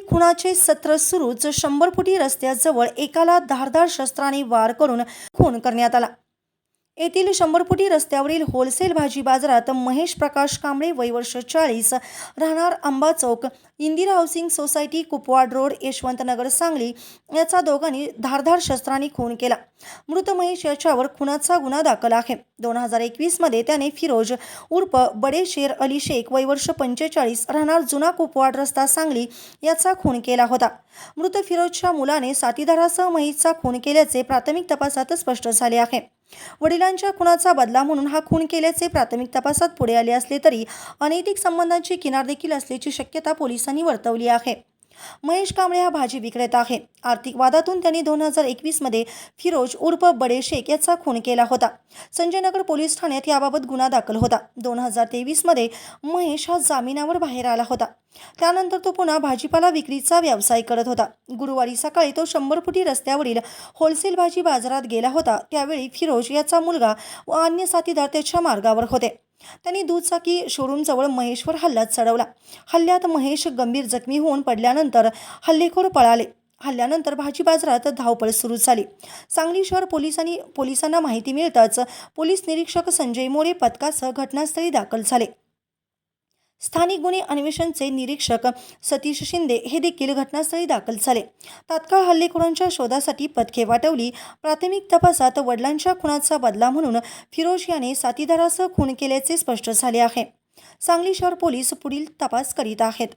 खुनाचे सत्र सुरूच शंभर फुटी रस्त्याजवळ एकाला धारदार शस्त्राने वार करून खून करण्यात आला. येथील शंभरपुटी रस्त्यावरील होलसेल भाजी बाजारात महेश प्रकाश कांबळे वय वर्ष चाळीस राहणार Amba Chowk Indira housing society Kupwad road Yashwantnagar Sangli याचा दोघांनी धारधार शस्त्रांनी खून केला. मृत महेश याच्यावर खुनाचा गुन्हा दाखल आहे. दोन हजार एकवीसमध्ये त्याने फिरोज उर्फ बडे शेर अली शेख वय वर्ष पंचेचाळीस राहणार जुना कुपवाड रस्ता सांगली याचा खून केला होता. मृत फिरोजच्या मुलाने साथीदारासह महेशचा खून केल्याचे प्राथमिक तपासात स्पष्ट झाले आहे. वडिलांच्या खुनाचा बदला म्हणून हा खून केल्याचे प्राथमिक तपासात पुढे आले असले तरी अनैतिक संबंधांची किनार देखील असल्याची शक्यता पोलिसांनी वर्तवली आहे. महेश कांबळे हा भाजी विक्रेता आहे. आर्थिक वादातून त्यांनी दोन हजार एकवीसमध्ये फिरोज उर्फ बडे शेख याचा खून केला होता. संजयनगर पोलीस ठाण्यात याबाबत गुन्हा दाखल होता. दोन हजार तेवीसमध्ये महेश हा जामिनावर बाहेर आला होता. त्यानंतर तो पुन्हा भाजीपाला विक्रीचा व्यवसाय करत होता. गुरुवारी सकाळी तो शंभर फुटी रस्त्यावरील होलसेल भाजी बाजारात गेला होता. त्यावेळी फिरोज याचा मुलगा व अन्य साथीदार त्याच्या मार्गावर होते. त्यांनी दुचाकी शोरूमजवळ महेशवर हल्ला चढवला. हल्ल्यात महेश गंभीर जखमी होऊन पडल्यानंतर हल्लेखोर पळाले. हल्ल्यानंतर भाजी बाजारात धावपळ सुरू झाली. सांगली शहर पोलिसांनी पोलिसांना माहिती मिळताच पोलीस निरीक्षक संजय मोरे पथकासह घटनास्थळी दाखल झाले. स्थानिक गुन्हे अन्वेषणचे निरीक्षक सतीश शिंदे हे देखील घटनास्थळी दाखल झाले. तात्काळ हल्लेखोरांच्या शोधासाठी पथके वाटवली. प्राथमिक तपासात वडिलांच्या खुनाचा बदला म्हणून फिरोज याने साथीदारासह खून केल्याचे स्पष्ट झाले आहे. सांगली शहर पोलीस पुढील तपास करीत आहेत.